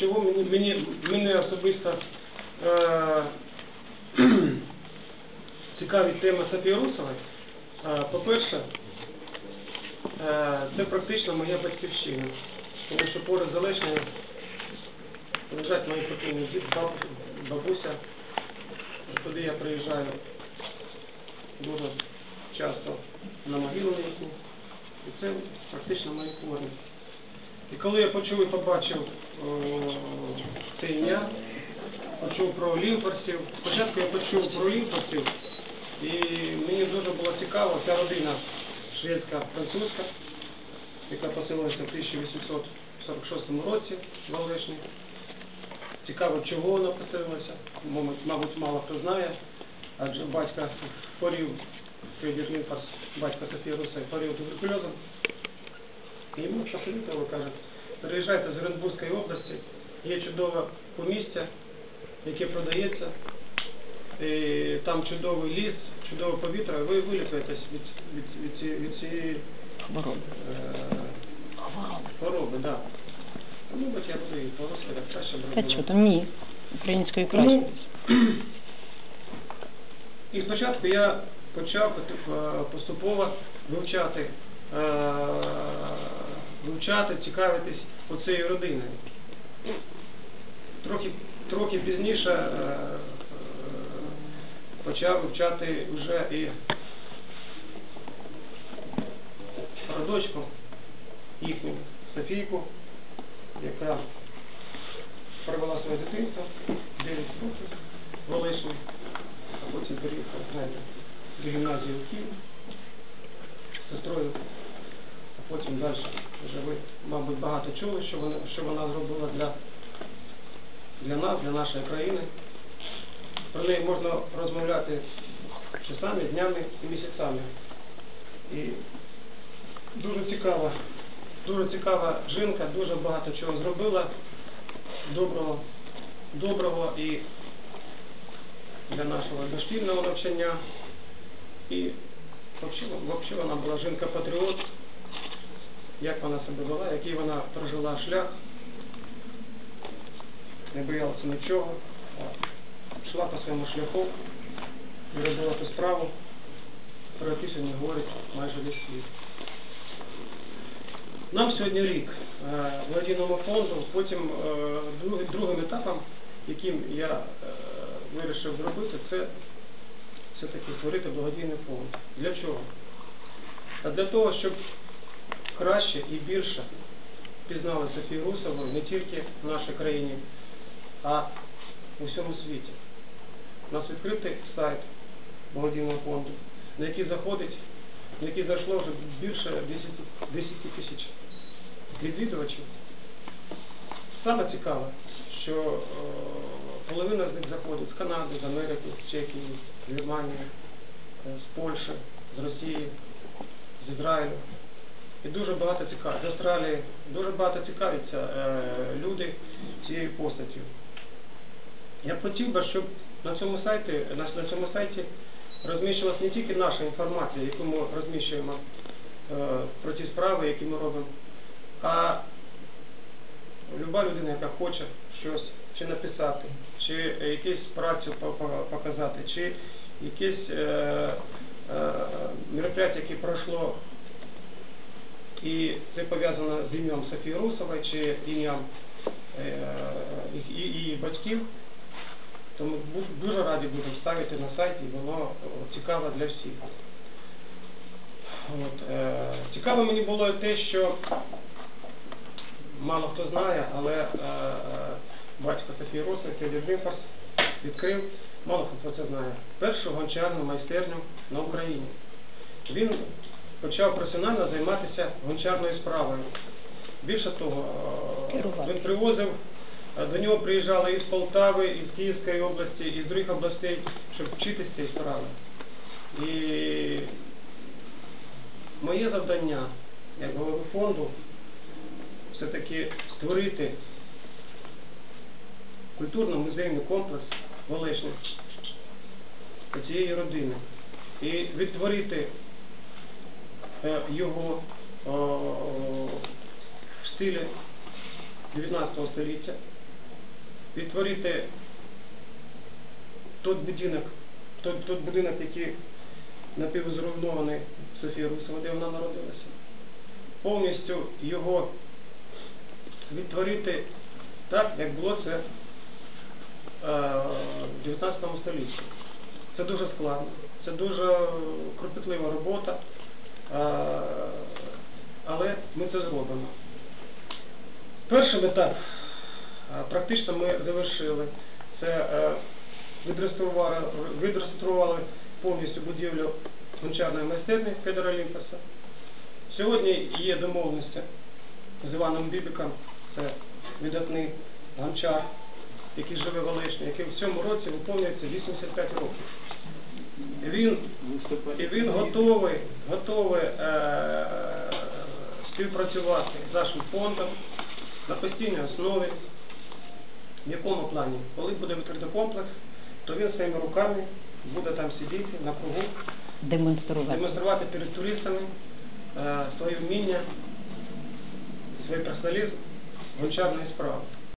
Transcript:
Чого мені, мені, мене особисто е, цікавить тема Софії Е, по-перше, е, це практично моя батьківщина, тому що поряд з лежать мої покійні дід, баб, бабуся, куди я приїжджаю дуже часто на могилу їхні. І це практично мої корні. І коли я почув і побачив о, це почув про лімфорсів, спочатку я почув про лімфорсів, і мені дуже було цікаво, ця родина шведська французька, яка поселилася в 1846 році в Олешні. Цікаво, чого вона поселилася, мабуть, мало хто знає, адже батька хворів, Федір Лімфорс, батько Софії Руси, хворів туберкульозом. І йому посовітували, кажуть, переїжджайте з Оренбурзької області, є чудове помістя, яке продається, і там чудовий ліс, чудове повітря, ви вилікуєтесь від, від, від, цієї- від цієї Хвороби. е, хвороби. Да. Ну, от я буду по-русски так краще Та що там ні. Українською краще. Ну, і спочатку я почав е, поступово вивчати, е, вивчати, цікавитись оцею родиною. Трохи, трохи пізніше е, е, почав вивчати вже і родочку їхню Софійку, яка провела своє дитинство 9 років в Олешні, а потім переїхала, до гімназії у Київ з сестрою, потім далі вже ви, мабуть, багато чули, що вона, що вона зробила для, для нас, для нашої країни. Про неї можна розмовляти часами, днями і місяцями. І дуже цікава, дуже цікава жінка, дуже багато чого зробила доброго, доброго і для нашого дошкільного навчання. І взагалі вона була жінка-патріот, як вона себе вела, який вона прожила шлях, не боялася нічого, йшла по своєму шляху і робила ту справу, про яку сьогодні говорить майже весь світ. Нам сьогодні рік е, благодійному фонду, потім е, другим етапом, яким я е, вирішив зробити, це все-таки створити благодійний фонд. Для чого? А для того, щоб краще і більше пізнали Софію Русову не тільки в нашій країні, а у всьому світі. У нас відкритий сайт благодійного фонду, на який заходить, на який зайшло вже більше 10, 10 тисяч відвідувачів. Саме цікаве, що е, половина з них заходить з Канади, з Америки, з Чехії, з Германії, е, з Польщі, з Росії, з Ізраїлю. І дуже багато цікавить, з Австралії, дуже багато цікавляться е, люди цією постаттю. Я хотів би, щоб на цьому сайті, на, на цьому сайті розміщувалась не тільки наша інформація, яку ми розміщуємо е, про ті справи, які ми робимо, а люба людина, яка хоче щось чи написати, чи якусь працю по- по- показати, чи якесь е, е, мероприятие, яке пройшло, і це пов'язано з ім'ям Софії Русової, чи ім'ям е, її батьків, то ми бу- дуже раді будемо ставити на сайті, і воно е, цікаво для всіх. От, е, цікаво мені було те, що мало хто знає, але е, е, батько Софії Руси, Федір Вінфорс, відкрив, мало хто про це знає, першу гончарну майстерню на Україні. Він почав професіонально займатися гончарною справою. Більше того, е, він привозив, е, до нього приїжджали із Полтави, із Київської області, із других областей, щоб вчитися цієї справи. І моє завдання, як голови фонду, все-таки створити культурно-музейний комплекс в Олешні цієї родини і відтворити його в стилі 19 століття, відтворити той будинок, той, той будинок, який напівзруйнований Софія Русова, де вона народилася, повністю його відтворити так, як було це е, в 19 столітті. Це дуже складно, це дуже кропітлива робота, е, але ми це зробимо. Перший етап практично ми завершили. Це е, відреставрували, повністю будівлю гончарної майстерні Федора Олімпаса. Сьогодні є домовленості з Іваном Бібіком, це видатний гончар, який живе в Олешні, який в цьому році виповнюється 85 років. Він, він готовий, готовий е, співпрацювати з нашим фондом на постійній основі. В якому плані? Коли буде відкритий комплекс, то він своїми руками буде там сидіти на кругу, Демонструвати. демонструвати перед туристами е, своє вміння, свій персоналізм гончарної справи.